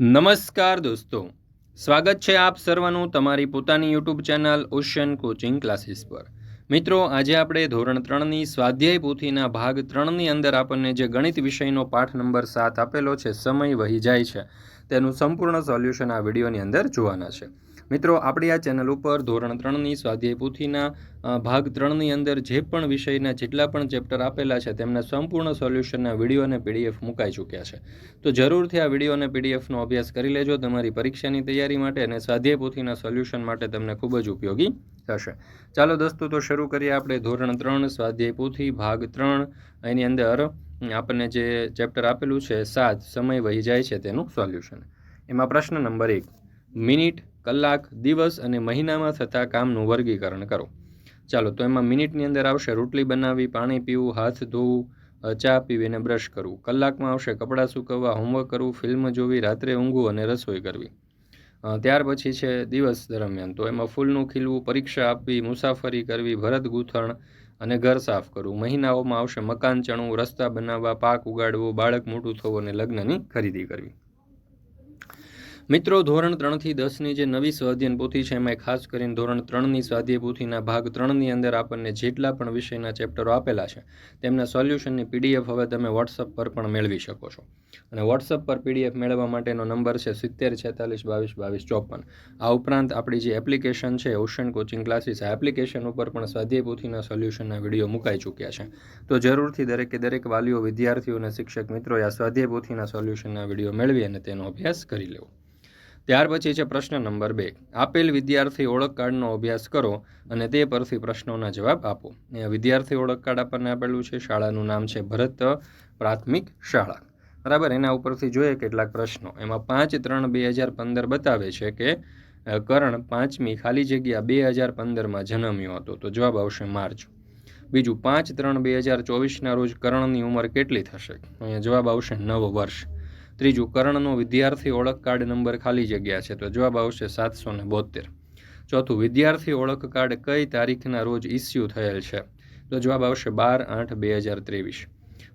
નમસ્કાર દોસ્તો. સ્વાગત છે આપ સર્વનું તમારી પોતાની YouTube channel ocean coaching classes પર. મિત્રો, આજે આપણે ધોરણ ત્રણની સ્વાધ્યાય પોથીના ભાગ ત્રણની અંદર આપણને જે ગણિત વિષયનો પાઠ નંબર સાત આપેલો છે, સમય વહી જાય છે. તેનું સંપૂર્ણ સોલ્યુશન આ વિડીયોની અંદર જોવાના છે. મિત્રો, આપણી આ ચેનલ ઉપર ધોરણ ત્રણની સ્વાધ્યાય પોથીના ભાગ ત્રણની અંદર જે પણ વિષયના જેટલા પણ ચેપ્ટર આપેલા છે, તેમના સંપૂર્ણ સોલ્યુશનના વીડિયો અને પીડીએફ મુકાઈ ચૂક્યા છે. તો જરૂરથી આ વીડિયો અને પીડીએફનો અભ્યાસ કરી લેજો, તમારી પરીક્ષાની તૈયારી માટે અને સ્વાધ્યાય પોથીના સોલ્યુશન માટે તમને ખૂબ જ ઉપયોગી થશે. ચાલો દોસ્તો, તો શરૂ કરીએ આપણે ધોરણ ત્રણ, સ્વાધ્યાય પોથી, ભાગ ત્રણ, એની અંદર આપણને જે ચેપ્ટર આપેલું છે, સાત, સમય વહી જાય છે તેનું સોલ્યુશન એમાં પ્રશ્ન નંબર એક, મિનિટ, કલાક, દિવસ અને મહિનામાં થતા કામનું વર્ગીકરણ કરો. ચાલો, તો એમાં મિનિટની અંદર આવશે, રોટલી બનાવવી પાણી પીવું, હાથ ધોવું ચા પીવી અને બ્રશ કરવું. કલાકમાં આવશે, કપડાં સૂકવવા હોમવર્ક કરવું ફિલ્મ જોવી, રાત્રે ઊંઘવું અને રસોઈ કરવી. ત્યાર પછી છે દિવસ દરમિયાન. તો એમાં ફૂલનું ખીલવું, પરીક્ષા આપવી, મુસાફરી કરવી, ભરત ગૂંથણ અને ઘર સાફ કરવું મહિનાઓમાં આવશે મકાન ચણવું, રસ્તા બનાવવા, પાક ઉગાડવો, બાળક મોટું થવું અને લગ્નની ખરીદી કરવી. મિત્રો, ધોરણ ત્રણથી દસની જે નવી સ્વાધ્યન પોથી છે, એમાં ખાસ કરીને ધોરણ ત્રણની સ્વાધ્યાય પોથીના ભાગ ત્રણની અંદર આપણને જેટલા પણ વિષયના ચેપ્ટરો આપેલા છે, તેમના સોલ્યુશનની પીડીએફ હવે તમે વોટ્સઅપ પર પણ મેળવી શકો છો. અને વોટ્સઅપ પર પીડીએફ મેળવવા માટેનો નંબર છે સિત્તેર છેતાલીસ બાવીસ બાવીસ ચોપન. આ ઉપરાંત આપણી જે એપ્લિકેશન છે, ઓશન કોચિંગ ક્લાસીસ, આ એપ્લિકેશન ઉપર પણ સ્વાધ્યાય પોથીના સોલ્યુશનના વીડિયો મુકાઈ ચૂક્યા છે. તો જરૂરથી દરેકે દરેક વાલીઓ, વિદ્યાર્થીઓ અને શિક્ષક મિત્રોએ આ સ્વાધ્યાય પોથીના સોલ્યુશનના વીડિયો મેળવી અને તેનો અભ્યાસ કરી લેવો. ત્યાર પછી છે પ્રશ્ન નંબર બે. આપેલ વિદ્યાર્થી ઓળખ કાર્ડનો અભ્યાસ કરો અને તે પરથી પ્રશ્નોના જવાબ આપો. અહીંયા વિદ્યાર્થી ઓળખ કાર્ડ આપણને આપેલું છે. શાળાનું નામ છે ભરત પ્રાથમિક શાળા. બરાબર? એના ઉપરથી જોઈએ કેટલાક પ્રશ્નો. એમાં પાંચ ત્રણ બે હજાર પંદર બતાવે છે કે કરણ પાંચમી ખાલી જગ્યા બે હજાર પંદરમાં જન્મ્યો હતો. તો જવાબ આવશે માર્ચ. બીજું, પાંચ ત્રણ બે હજાર ચોવીસના રોજ કરણની ઉંમર કેટલી થશે? અહીંયા જવાબ આવશે નવ વર્ષ. ત્રીજું, કર્ણનો વિદ્યાર્થી ઓળખ કાર્ડ નંબર ખાલી જગ્યા છે, તો જવાબ આવશે સાતસો ને બોતેર. ચોથું, વિદ્યાર્થી ઓળખ કાર્ડ કઈ તારીખના રોજ ઇસ્યુ થયેલ છે, તો જવાબ આવશે બાર આઠ બે હજાર ત્રેવીસ.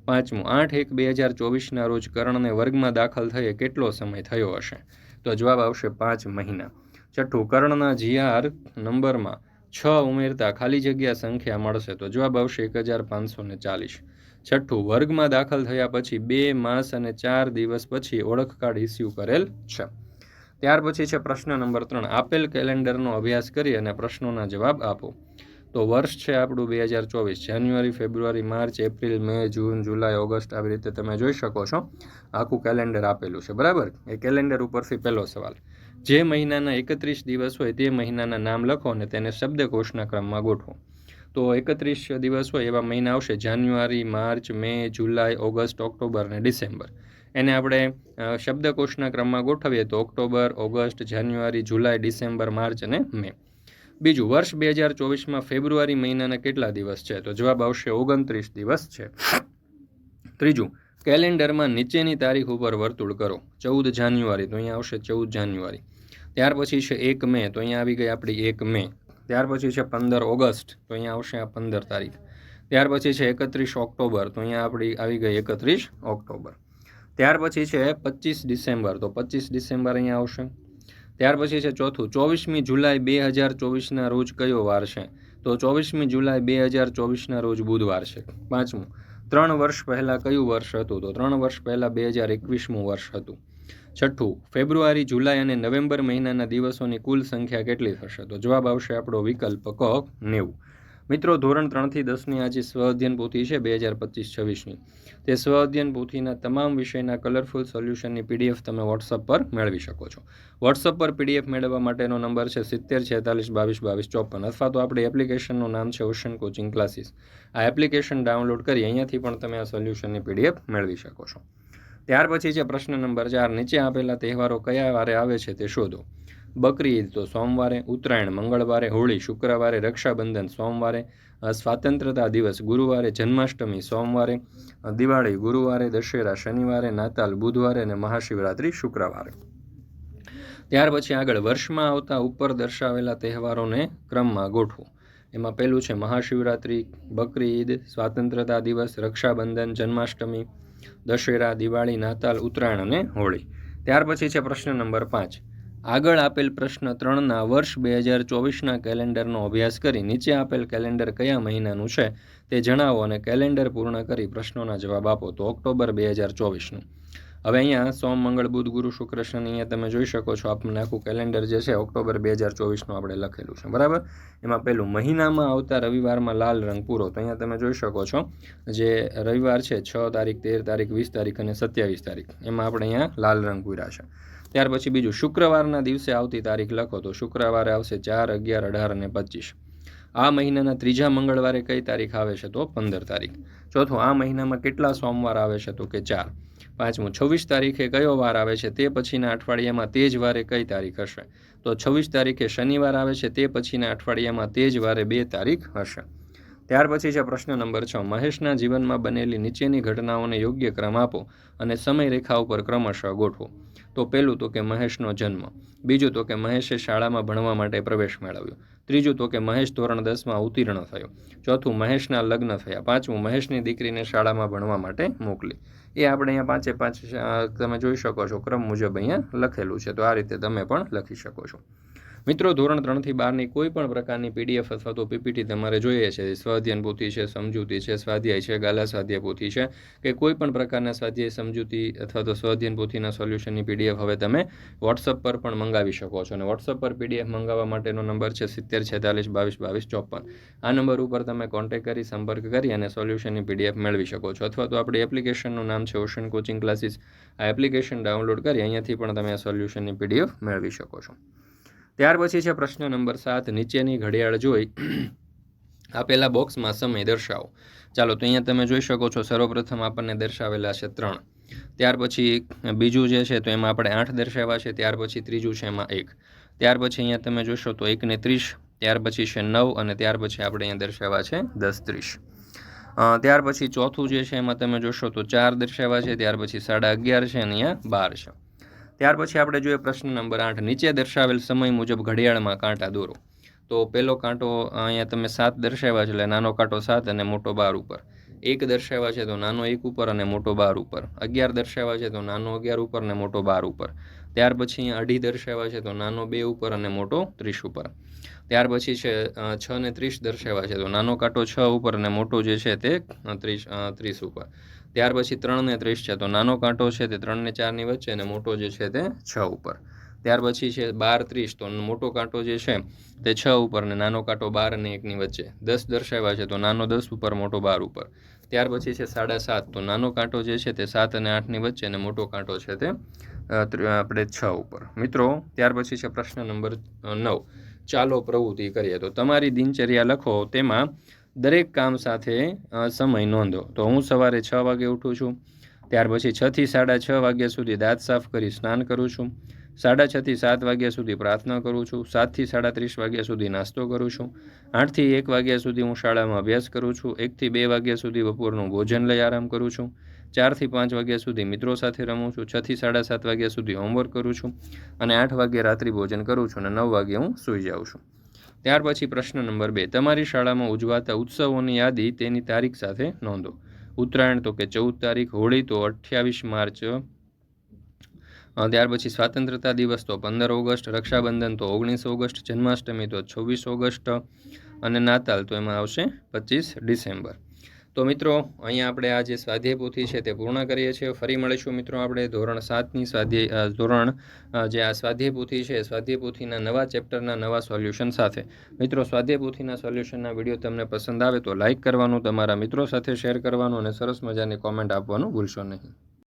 પાંચમું, આઠ એક બે હજાર ચોવીસના રોજ કર્ણને વર્ગમાં દાખલ થયે કેટલો સમય થયો હશે, તો જવાબ આવશે પાંચ મહિના. છઠ્ઠું, કર્ણના જીઆર નંબરમાં છ ઉમેરતા ખાલી જગ્યા સંખ્યા મળશે, તો જવાબ આવશે એક હજાર પાંચસો ને ચાલીસ. છઠ્ઠું, વર્ગમાં દાખલ થયા પછી બે માસ અને ચાર દિવસ પછી ઓળખ કાર્ડ ઇસ્યુ કરેલ છે. ત્યાર પછી છે પ્રશ્ન નંબર ત્રણ, આપેલ કેલેન્ડરનો અભ્યાસ કરી અને પ્રશ્નોના જવાબ આપો. તો વર્ષ છે આપણું બે હજાર ચોવીસ, January, February, March, April, May, June, જુલાઈ, ઓગસ્ટ, આવી રીતે તમે જોઈ શકો છો. આખું કેલેન્ડર આપેલું છે, બરાબર? એ કેલેન્ડર ઉપરથી પહેલો સવાલ. જે મહિનાના એકત્રીસ દિવસ હોય તે મહિનાના નામ લખો અને તેને શબ્દકોશના ક્રમમાં ગોઠવો. તો એકત્રીસ દિવસ હોય એવા મહિના આવશે, જાન્યુઆરી, માર્ચ, મે, જુલાઈ, ઓગસ્ટ, ઓક્ટોબર અને ડિસેમ્બર. એને આપણે શબ્દકોશના ક્રમમાં ગોઠવીએ તો ઓક્ટોબર, ઓગસ્ટ, જાન્યુઆરી, જુલાઈ, ડિસેમ્બર, માર્ચ અને મે. બીજું, વર્ષ બે હજાર ચોવીસમાં ફેબ્રુઆરી મહિનાના કેટલા દિવસ છે? તો જવાબ આવશે ઓગણત્રીસ દિવસ છે. ત્રીજું, કેલેન્ડરમાં નીચેની તારીખ ઉપર વર્તુળ કરો. ચૌદ જાન્યુઆરી, તો અહીંયા આવશે ચૌદ જાન્યુઆરી. ત્યાર પછી છે એક મે, તો અહીંયા આવી ગઈ આપણી એક મે. ત્યાર પછી છે પંદર ઓગસ્ટ, તો અહીંયા આવશે આ પંદર તારીખ. ત્યાર પછી છે એકત્રીસ ઓક્ટોબર, તો અહીંયા આપણી આવી ગઈ એકત્રીસ ઓક્ટોબર. ત્યાર પછી છે પચીસ ડિસેમ્બર, તો પચીસ ડિસેમ્બર અહીંયા આવશે. ત્યાર પછી છે ચોથું, ચોવીસમી જુલાઈ બે હજાર ચોવીસના રોજ કયો વાર છે? તો ચોવીસમી જુલાઈ બે હજાર ચોવીસના રોજ બુધવાર છે. પાંચમું, ત્રણ વર્ષ પહેલાં કયું વર્ષ હતું? તો ત્રણ વર્ષ પહેલાં બે હજાર એકવીસમું વર્ષ હતું. છઠ્ઠું, ફેબ્રુઆરી, જુલાઈ અને નવેમ્બર મહિનાના દિવસોની કુલ સંખ્યા કેટલી થશે? તો જવાબ આવશે આપણો વિકલ્પ ક, નેવું. મિત્રો, ધોરણ ત્રણથી દસની આજે સ્વ અધ્યયન પોથી છે બે હજાર પચીસ છવ્વીસની. તે સ્વ અધ્યયન પોથીના તમામ વિષયના કલરફુલ સોલ્યુશનની પીડીએફ તમે વોટ્સઅપ પર મેળવી શકો છો. વોટ્સઅપ પર પીડીએફ મેળવવા માટેનો નંબર છે સિત્તેર, છેતાલીસ, બાવીસ બાવીસ, ચોપન અથવા તો આપણી એપ્લિકેશનનું નામ છે ઓશન કોચિંગ ક્લાસીસ આ એપ્લિકેશન ડાઉનલોડ કરી અહીંયાથી પણ તમે આ સોલ્યુશનની પીડીએફ મેળવી શકો છો. ત્યાર પછી છે પ્રશ્ન નંબર ચાર નીચે આપેલા તહેવારો કયા વારે આવે છે તે શોધો. બકરી ઈદ તો સોમવારે, ઉત્તરાયણ મંગળવારે, હોળી શુક્રવારે, રક્ષાબંધન સોમવારે સ્વાતંત્રતા દિવસ ગુરુવારે, જન્માષ્ટમી સોમવારે દિવાળી ગુરુવારે, દશેરા શનિવારે, નાતાલ બુધવારે અને મહાશિવરાત્રિ શુક્રવારે. ત્યાર પછી આગળ વર્ષમાં આવતા ઉપર દર્શાવેલા તહેવારોને ક્રમમાં ગોઠવો. એમાં પહેલું છે મહાશિવરાત્રિ, બકરી ઈદ, સ્વાતંત્રતા દિવસ, રક્ષાબંધન, જન્માષ્ટમી દશેરા, દિવાળી, નાતાલ, ઉત્તરાયણ અને હોળી. ત્યાર પછી છે પ્રશ્ન નંબર પાંચ. આગળ આપેલ પ્રશ્ન ત્રણના વર્ષ બે હજાર ચોવીસના કેલેન્ડરનો અભ્યાસ કરી નીચે આપેલ કેલેન્ડર કયા મહિનાનું છે તે જણાવો અને કેલેન્ડર પૂર્ણ કરી પ્રશ્નોના જવાબ આપો. તો ઓક્ટોબર બે હજાર ચોવીસનું. હવે અહીંયા સોમ, મંગળ, બુધ, ગુરુ, શુક્ર, શનિ અહીંયા તમે જોઈ શકો છો. આપણને આખું કેલેન્ડર જે છે, ઓક્ટોબર બે હજાર ચોવીસનું આપણે લખેલું છે. બરાબર? એમાં પહેલું, મહિનામાં આવતા રવિવારમાં લાલ રંગ પૂરો. તો અહીંયા તમે જોઈ શકો છો જે રવિવાર છે, છ તારીખ, તેર તારીખ, વીસ તારીખ અને સત્યાવીસ તારીખ. એમાં આપણે અહીંયા લાલ રંગ પૂર્યા છે. ત્યાર પછી બીજું, શુક્રવારના દિવસે આવતી તારીખ લખો તો શુક્રવારે આવશે ચાર, અગિયાર, અઢાર અને પચીસ. આ મહિનાના ત્રીજા મંગળવારે કઈ તારીખ આવે છે તો પંદર તારીખ. ચોથું, આ મહિનામાં કેટલા સોમવાર આવે છે તો કે ચાર. પાંચમું, છવ્વીસ તારીખે કયો વાર આવે છે તે પછીના અઠવાડિયામાં તે જ વારે કઈ તારીખ હશે? તો છવ્વીસ તારીખે શનિવાર આવે છે તે પછીના અઠવાડિયામાં તે જ વારે બે તારીખ હશે. ત્યાર પછી છે પ્રશ્ન નંબર છ. મહેશના જીવનમાં બનેલી નીચેની ઘટનાઓને યોગ્ય ક્રમ આપો અને સમય રેખા ઉપર ક્રમશઃ ગોઠવો. તો પહેલું તો કે મહેશનો જન્મ. બીજું તો કે મહેશે શાળામાં ભણવા માટે પ્રવેશ મેળવ્યો. ત્રીજું તો કે મહેશ ધોરણ દસમાં ઉત્તીર્ણ થયો. ચોથું મહેશના લગ્ન થયા. પાંચમું મહેશની દીકરીને શાળામાં ભણવા માટે મોકલી. એ આપણે અહીંયા પાંચે પાંચ તમે જોઈ શકો છો ક્રમ મુજબ અહીંયા લખેલું છે. તો આ રીતે તમે પણ લખી શકો છો. મિત્રો, ધોરણ ત્રણથી બારની કોઈ પણ પ્રકારની પીડીએફ અથવા તો પીપીટી તમારે જોઈએ છે. સ્વાધ્યાયન પોથી છે, સમજૂતી છે, સ્વાધ્યાય છે, ગાલા સ્વાધ્યાય પોથી છે કે કોઈ પણ પ્રકારના સ્વાધ્યાય, સમજૂતી અથવા તો સ્વાધ્યાયન પોથીના સોલ્યુશનની પીડીએફ હવે તમે વોટ્સઅપ પર પણ મંગાવી શકો છો. અને વોટ્સઅપ પર પીડીએફ મંગાવવા માટેનો નંબર છે સિત્તેર છેતાલીસ બાવીસ બાવીસ ચોપન. આ નંબર ઉપર તમે કોન્ટેક્ટ કરી, સંપર્ક કરી અને સોલ્યુશનની પીડીએફ મેળવી શકો છો. અથવા તો આપણી એપ્લિકેશનનું નામ છે ઓશન કોચિંગ ક્લાસીસ આ એપ્લિકેશન ડાઉનલોડ કરી અહીંયાથી પણ તમે આ સોલ્યુશનની પીડીએફ મેળવી શકો છો. ત્યાર પછી છે પ્રશ્ન નંબર સાત, નીચેની ઘડિયાળ જોઈ આપેલા બોક્સમાં સમય દર્શાવો. ચાલો, તો અહીંયા તમે જોઈ શકો છો, સર્વપ્રથમ આપણને દર્શાવેલા છે ત્રણ. ત્યાર પછી બીજું જે છે, તો એમાં આપણે આઠ દર્શાવ્યા છે, ત્યાર પછી ત્રીજું છે એમાં એક. ત્યાર પછી અહીંયા તમે જોશો તો એકને ત્રીસ, ત્યાર પછી છે નવ અને ત્યાર પછી આપણે અહીંયા દર્શાવ્યા છે દસ ત્રીસ. ત્યાર પછી ચોથું જે છે, એમાં તમે જોશો તો ચાર દર્શાવ્યા છે, ત્યાર પછી સાડા અગિયાર છે અને અહીંયા બાર છે. ત્યાર પછી આપણે જોઈએ પ્રશ્ન નંબર આઠ. નીચે દર્શાવેલ સમય મુજબ ઘડિયાળમાં કાંટા દોરો. તો પહેલો કાંટો અહીંયા તમે સાત દર્શાવ્યા છે એટલે નાનો કાંટો સાત અને મોટો બાર ઉપર. એક દર્શાવ્યા છે તો નાનો એક ઉપર અને મોટો બાર ઉપર. અગિયાર દર્શાવ્યા છે તો નાનો અગિયાર ઉપર અને મોટો બાર ઉપર. ત્યાર પછી અહીંયા અઢી દર્શાવ્યા છે તો નાનો બે ઉપર અને મોટો ત્રીસ ઉપર. ત્યાર પછી છે છ ને ત્રીસ દર્શાવ્યા છે તો નાનો કાંટો છ ઉપર અને મોટો જે છે તે ત્રીસ ત્રીસ ઉપર. ત્યાર પછી ત્રણ ને ત્રીસ છે, તો નાનો કાંટો છે તે ત્રણ ને ચારની વચ્ચે અને મોટો જે છે તે છ ઉપર. ત્યાર પછી છે બાર ત્રીસ, તો મોટો કાંટો જે છે તે છ ઉપર ને નાનો કાંટો બાર અને એકની વચ્ચે. દસ દર્શાવ્યા છે, તો નાનો દસ ઉપર, મોટો બાર ઉપર. ત્યાર પછી છે સાડા સાત, તો નાનો કાંટો જે છે તે સાત અને આઠની વચ્ચે અને મોટો કાંટો છે તે આપણે છ ઉપર. મિત્રો, ત્યાર પછી છે પ્રશ્ન નંબર નવ. ચાલો પ્રવૃત્તિ કરીએ. તો તમારી દિનચર્યા લખો, તેમાં દરેક કામ સાથે સમય નોંધો. તો હું સવારે છ વાગે ઉઠું છું, ત્યાર પછી છથી સાડા છ વાગ્યા સુધી દાંત સાફ કરી સ્નાન કરું છું, સાડા છથી સાત વાગ્યા સુધી પ્રાર્થના કરું છું સાતથી સાડા ત્રીસ વાગ્યા સુધી નાસ્તો કરું છું આઠથી એક વાગ્યા સુધી હું શાળામાં અભ્યાસ કરું છું એકથી બે વાગ્યા સુધી બપોરનું ભોજન લઈ આરામ કરું છું ચારથી પાંચ વાગ્યા સુધી મિત્રો સાથે રમું છું છથી સાડા સાત વાગ્યા સુધી હોમવર્ક કરું છું અને આઠ વાગ્યે રાત્રિ ભોજન કરું છું અને નવ વાગ્યે હું સૂઈ જાઉં છું. ત્યાર પછી પ્રશ્ન નંબર બે. તમારી શાળામાં ઉજવાતા ઉત્સવોની યાદી તેની તારીખ સાથે નોંધો. ઉત્તરાયણ તો કે ચૌદ તારીખ, હોળી તો અઠ્યાવીસ માર્ચ. ત્યાર પછી સ્વાતંત્રતા દિવસ તો પંદર ઓગસ્ટ, રક્ષાબંધન તો ઓગણીસ ઓગસ્ટ, જન્માષ્ટમી તો છવ્વીસ ઓગસ્ટ અને નાતાલ તો એમાં આવશે પચીસ ડિસેમ્બર. તો મિત્રો, અહીંયા આપણે આ જે સ્વાધ્યાય પોથી છે તે પૂર્ણ કરીએ છીએ. ફરી મળીશું મિત્રો આપણે ધોરણ સાતની સ્વાધ્યાય ધોરણ જે આ સ્વાધ્યાય પોથી છે સ્વાધ્યાય પોથીના નવા ચેપ્ટરના નવા સોલ્યુશન સાથે. મિત્રો, સ્વાધ્યાય પોથીના સોલ્યુશનના વીડિયો તમને પસંદ આવે તો લાઇક કરવાનું, તમારા મિત્રો સાથે શેર કરવાનું અને સરસ મજાની કોમેન્ટ આપવાનું ભૂલશો નહીં.